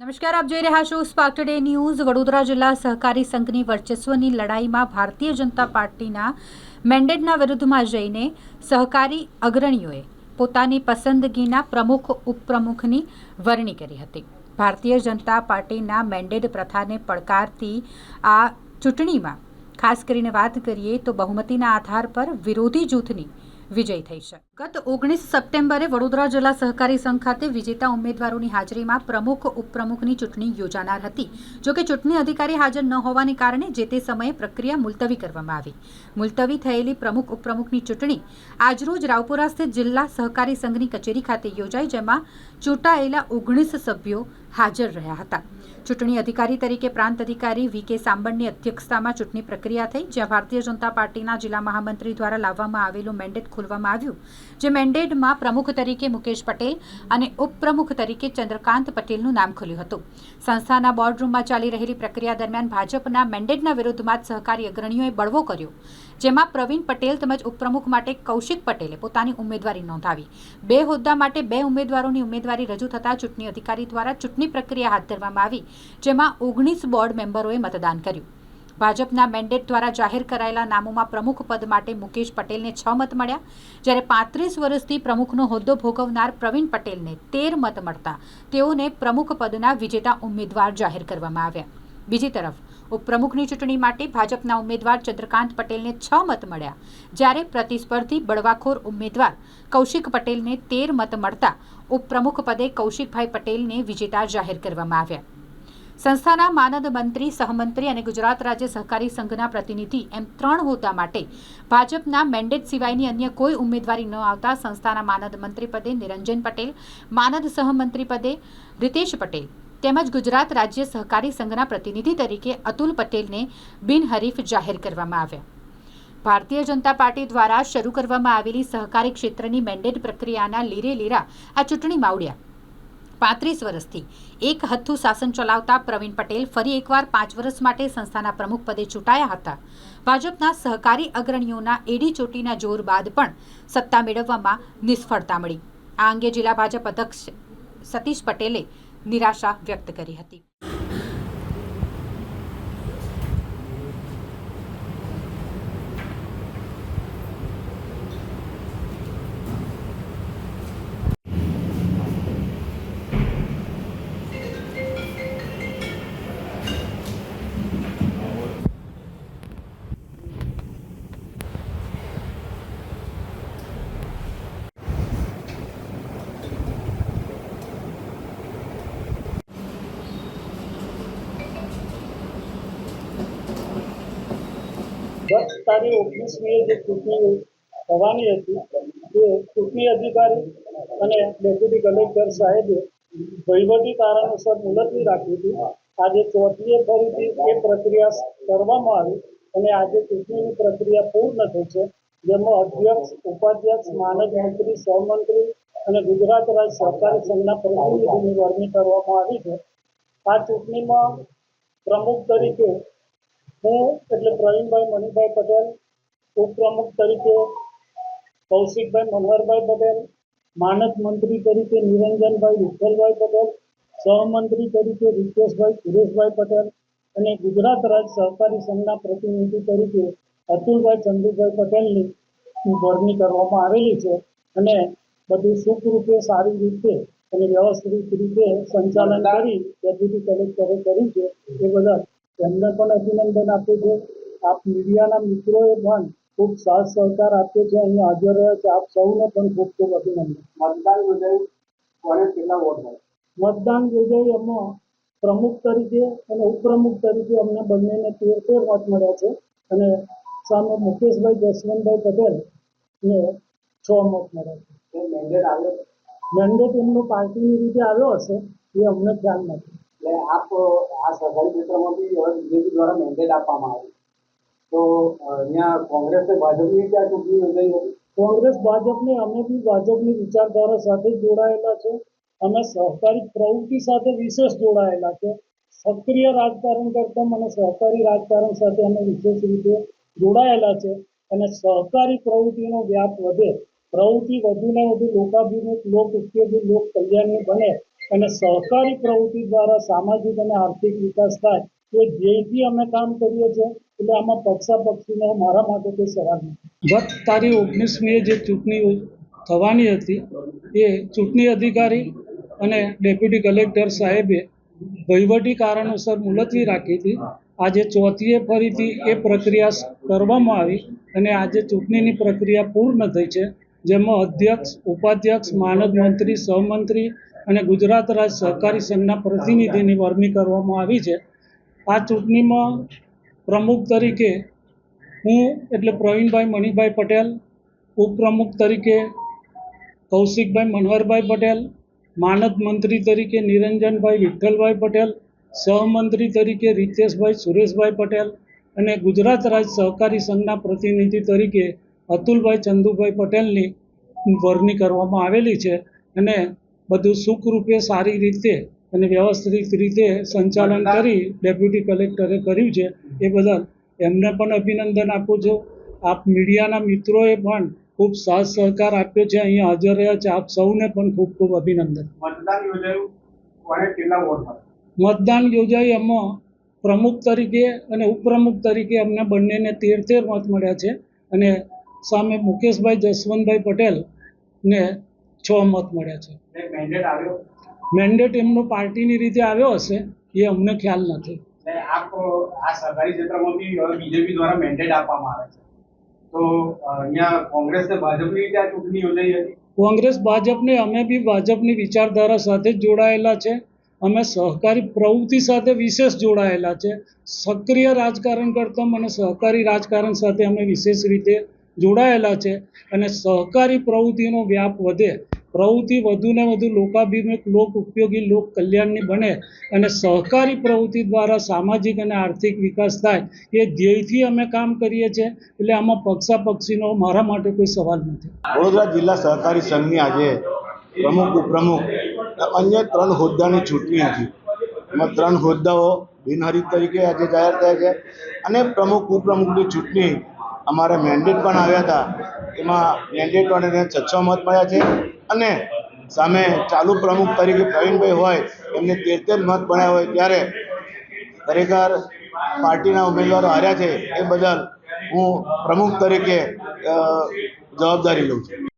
નમસ્કાર, આપ જોઈ રહ્યા છો સ્પાર્ક ટુડે ન્યૂઝ વડોદરા જિલ્લા સહકારી સંઘની વર્ચસ્વની લડાઈમાં ભારતીય જનતા પાર્ટીના મેન્ડેટના વિરુદ્ધમાં જઈને સહકારી અગ્રણીઓએ પોતાની પસંદગીના પ્રમુખ, ઉપપ્રમુખની વરણી કરી હતી. ભારતીય જનતા પાર્ટીના મેન્ડેટ પ્રથાને પડકારતી આ ચૂંટણીમાં ખાસ કરીને વાત કરીએ તો બહુમતીના આધાર પર વિરોધી જૂથની વિજય થઈ છે. ગત ઓગણીસ સપ્ટેમ્બરે વડોદરા જિલ્લા સહકારી સંઘ ખાતે વિજેતા ઉમેદવારોની હાજરીમાં પ્રમુખ, ઉપપ્રમુખની ચૂંટણી યોજાનાર હતી. જોકે ચૂંટણી અધિકારી હાજર ન હોવાને કારણે જે તે સમયે પ્રક્રિયા મુલતવી કરવામાં આવી. મુલતવી થયેલી પ્રમુખ, ઉપપ્રમુખની ચૂંટણી આજરોજ રાવપુરા સ્થિત જિલ્લા સહકારી સંઘની કચેરી ખાતે યોજાઈ, જેમાં ચૂંટાયેલા ઓગણીસ સભ્યો હાજર રહ્યા હતા. ચૂંટણી અધિકારી તરીકે પ્રાંત અધિકારી વી કે સાંબણની અધ્યક્ષતામાં ચૂંટણી પ્રક્રિયા થઈ, જ્યાં ભારતીય જનતા પાર્ટીના જિલ્લા મહામંત્રી દ્વારા લાવવામાં આવેલું મેન્ડેટ ખોલવામાં આવ્યું, જે મેન્ડેટમાં પ્રમુખ તરીકે મુકેશ પટેલ અને ઉપપ્રમુખ તરીકે ચંદ્રકાંત પટેલનું નામ ખુલ્યું હતું. સંસ્થાના બોર્ડરૂમમાં ચાલી રહેલી પ્રક્રિયા દરમિયાન ભાજપના મેન્ડેટના વિરુદ્ધમાં જ સહકારી અગ્રણીઓએ બળવો કર્યો, જેમાં પ્રવીણ પટેલ તેમજ ઉપપ્રમુખ માટે કૌશિક પટેલે પોતાની ઉમેદવારી નોંધાવી. બે હોદ્દા માટે બે ઉમેદવારોની ઉમેદવારી રજૂ થતાં ચૂંટણી અધિકારી દ્વારા ચૂંટણી પ્રક્રિયા હાથ ધરવામાં આવી, જેમાં ઓગણીસ બોર્ડ મેમ્બરોએ મતદાન કર્યું. ભાજપના મેન્ડેટ દ્વારા જાહેર કરાયેલા નામોમાં પ્રમુખ પદ માટે મુકેશ પટેલને છ મત મળ્યા. જ્યારે પાંત્રીસ વર્ષથી પ્રમુખનો હોદ્દો ભોગવનાર પ્રવીણ પટેલને તેર મત મળતા તેઓને પ્રમુખ પદના વિજેતા ઉમેદવાર જાહેર કરવામાં આવ્યા. બીજી તરફ, ઉપપ્રમુખની ચૂંટણી માટે ભાજપના ઉમેદવાર ચંદ્રકાંત પટેલને છ મત મળ્યા. જ્યારે પ્રતિસ્પર્ધી બળવાખોર ઉમેદવાર કૌશિક પટેલને તેર મત મળતા ઉપપ્રમુખ પદે કૌશિકભાઈ પટેલને વિજેતા જાહેર કરવામાં આવ્યા. સંસ્થાના માનદ મંત્રી, સહમંત્રી અને ગુજરાત રાજ્ય સહકારી સંઘના પ્રતિનિધિ એમ ત્રણ હોદ્દા માટે ભાજપના મેન્ડેટ સિવાયની અન્ય કોઈ ઉમેદવારી ન આવતા સંસ્થાના માનદ મંત્રી પદે નિરંજન પટેલ, માનદ સહમંત્રી પદે રીતેશ પટેલ તેમજ ગુજરાત રાજ્ય સહકારી સંઘના પ્રતિનિધિ તરીકે અતુલ પટેલને બિનહરીફ જાહેર કરવામાં આવ્યા. ભારતીય જનતા પાર્ટી દ્વારા શરૂ કરવામાં આવેલી સહકારી ક્ષેત્રની મેન્ડેટ પ્રક્રિયાના લીરે લીરા આ ચૂંટણીમાં ઉડ્યા. પાંત્રીસ વર્ષથી. એક હથ્થું શાસન ચલાવતા પ્રવીણ પટેલ ફરી એકવાર પાંચ વર્ષ માટે સંસ્થાના પ્રમુખ પદે ચૂંટાયા હતા. ભાજપના સહકારી અગ્રણીઓના એડી ચોટીના જોર બાદ પણ સત્તા મેળવવામાં નિષ્ફળતા મળી. આ અંગે જિલ્લા ભાજપ અધ્યક્ષ સતીશ પટેલે નિરાશા વ્યક્ત કરી હતી. તારીખ ઓગણીસમીએ જે ચૂંટણી થવાની હતી તે ચૂંટણી અધિકારી અને ડેપ્યુટી કલેક્ટર સાહેબે વહીવટી કારણોસર મુલતવી રાખી હતી. આજે ચોથીએ ફરીથી એ પ્રક્રિયા કરવામાં આવી અને આજે ચૂંટણીની પ્રક્રિયા પૂર્ણ થઈ છે. જેમાં અધ્યક્ષ, ઉપાધ્યક્ષ, માનદ મંત્રી, સહમંત્રી અને ગુજરાત રાજ્ય સહકારી સંઘના પ્રતિનિધિની વરણી કરવામાં આવી છે. આ ચૂંટણીમાં પ્રમુખ તરીકે હું એટલે પ્રવીણભાઈ મનીભાઈ પટેલ, ઉપપ્રમુખ તરીકે કૌશિકભાઈ મનહરભાઈ પટેલ, માનદ મંત્રી તરીકે નિરંજનભાઈ વિઠ્ઠલભાઈ પટેલ, સહમંત્રી તરીકે રિતેશભાઈ સુરેશભાઈ પટેલ અને ગુજરાત રાજ્ય સહકારી સંઘના પ્રતિનિધિ તરીકે અતુલભાઈ ચંદુભાઈ પટેલની વરણી કરવામાં આવેલી છે અને બધું સુખરૂપે, સારી રીતે અને વ્યવસ્થિત રીતે સંચાલન કરી ડેપ્યુટી કલેક્ટરે કર્યું છે. એ બદલ તેમને પણ અભિનંદન આપું છું. આપ મીડિયાના મિત્રોએ પણ ખૂબ સાથ સહકાર આપ્યો છે. અહીંયા હાજર રહ્યા છે. આપ સૌને પણ ખૂબ ખૂબ અભિનંદન. મતદાન યોજાયું કોને કેટલા વોટ મતદાન યોજાઈ એમાં પ્રમુખ તરીકે અને ઉપપ્રમુખ તરીકે અમને બંનેને તેર તેર મત મળ્યા છે. અને સામે મુકેશભાઈ જસવંતભાઈ પટેલ ને છ મત મળ્યા છે. મેન્ડેટ આવ્યો? મેન્ડેટ એમનો પાર્ટીની રીતે આવ્યો હશે એ અમને ખ્યાલ નથી એટલે આપ, આ સહકારી ક્ષેત્રમાંથી હવે બીજેપી દ્વારા મેન્ડેટ આપવામાં આવ્યું તો અહીંયા કોંગ્રેસે ભાજપની ક્યાં ચૂંટણી યોજાઈ હતી? કોંગ્રેસ ભાજપને, અમે બી ભાજપની વિચારધારા સાથે જોડાયેલા છે અમે સહકારી પ્રવૃત્તિ સાથે વિશેષ જોડાયેલા છે. સક્રિય રાજકારણ કરતા મને સહકારી રાજકારણ સાથે અમે વિશેષ રીતે જોડાયેલા છે અને સહકારી પ્રવૃત્તિનો વ્યાપ વધે. પ્રવૃત્તિ વધુને વધુ લોકાભિમુખ લોક ઉપયોગી લોક કલ્યાણની બને. અને સહકારી પ્રવૃત્તિ દ્વારા સામાજિક અને આર્થિક વિકાસ થાય એ ધ્યેયથી અમે કામ કરીએ છીએ, એટલે આમાં પક્ષાપક્ષીનો મારા માટે કોઈ સવાલ નથી. ગત તારીખ ઓગણીસમીએ જે ચૂંટણી થવાની હતી, એ ચૂંટણી અધિકારી અને ડેપ્યુટી કલેક્ટર સાહેબે વહીવટી કારણોસર મુલતવી રાખી હતી. આજે ચોથીએ ફરીથી એ પ્રક્રિયા કરવામાં આવી અને આજે ચૂંટણીની પ્રક્રિયા પૂર્ણ થઈ છે. જેમાં અધ્યક્ષ, ઉપાધ્યક્ષ, માનદ મંત્રી, સહમંત્રી અને ગુજરાત રાજ્ય સહકારી સંઘના પ્રતિનિધિની વરણી કરવામાં આવી છે. આ ચૂંટણીમાં પ્રમુખ તરીકે હું એટલે પ્રવીણભાઈ મણિભાઈ પટેલ, ઉપપ્રમુખ તરીકે કૌશિકભાઈ મનોહરભાઈ પટેલ, માનદ મંત્રી તરીકે નિરંજનભાઈ વિઠ્ઠલભાઈ પટેલ, સહમંત્રી તરીકે રીતેશભાઈ સુરેશભાઈ પટેલ અને ગુજરાત રાજ્ય સહકારી સંઘના પ્રતિનિધિ તરીકે અતુલભાઈ ચંદુભાઈ પટેલની વરણી કરવામાં આવેલી છે. અને બધું સુખરૂપે સારી રીતે અને વ્યવસ્થિત રીતે સંચાલન કરી ડેપ્યુટી કલેક્ટરે કર્યું છે. એ બદલ એમને પણ અભિનંદન આપું છું. આપ મીડિયાના મિત્રોએ પણ ખૂબ સાથ સહકાર આપ્યો છે. અહીંયા હાજર રહ્યા છે. આપ સૌને પણ ખૂબ ખૂબ અભિનંદન. મતદાન યોજાયું. એમાં પ્રમુખ તરીકે અને ઉપપ્રમુખ તરીકે અમને બંનેને તેર તેર મત મળ્યા છે. અને સામે મુકેશભાઈ જસવંતભાઈ પટેલ ને છ મત મળ્યા છે. મેન્ડેટ એમનો પાર્ટીની રીતે આવ્યો હશે એ અમને ખ્યાલ નથી. આ સહકારી ક્ષેત્રમાંથી હવે બીજેપી દ્વારા મેન્ડેટ આપવામાં આવે છે. તો અહીંયા કોંગ્રેસ ને ભાજપની રીતે આ ચૂંટણી યોજાઈ હતી? કોંગ્રેસ ભાજપને અમે બી ભાજપની વિચારધારા સાથે જ જોડાયેલા છે. અમે સહકારી પ્રવૃત્તિ સાથે વિશેષ જોડાયેલા છે. સક્રિય રાજકારણ કરતાં મને સહકારી રાજકારણ સાથે અમે વિશેષ રીતે જોડાયેલા છે. અને સહકારી પ્રવૃત્તિનો વ્યાપ વધે પ્રવૃત્તિ વધુને વધુ લોકાભિમુખ, લોક ઉપયોગી, લોક કલ્યાણની બને અને સહકારી પ્રવૃત્તિ દ્વારા સામાજિક અને આર્થિક વિકાસ થાય એ ધ્યેયથી અમે કામ કરીએ છીએ. એટલે આમાં પક્ષાપક્ષીનો મારા માટે કોઈ સવાલ નથી. વડોદરા જિલ્લા સહકારી સંઘની આજે પ્રમુખ, ઉપપ્રમુખ, અન્ય ત્રણ હોદ્દાની ચૂંટણી હતી. એમાં ત્રણ હોદ્દાઓ બિનહરીફ તરીકે આજે જાહેર થયા છે અને પ્રમુખ, ઉપપ્રમુખની ચૂંટણી અમારે મેન્ડેટ પણ આવ્યા હતા. એમાં મેન્ડેટ પણ એને છ મત મળ્યા છે. અને સામે ચાલુ પ્રમુખ તરીકે પ્રવીણભાઈ હોય, એમને તેર તેર મત મળ્યા હોય ત્યારે ખરેખર પાર્ટીના ઉમેદવારો હાર્યા છે. એ બદલ હું પ્રમુખ તરીકે જવાબદારી લઉં છું.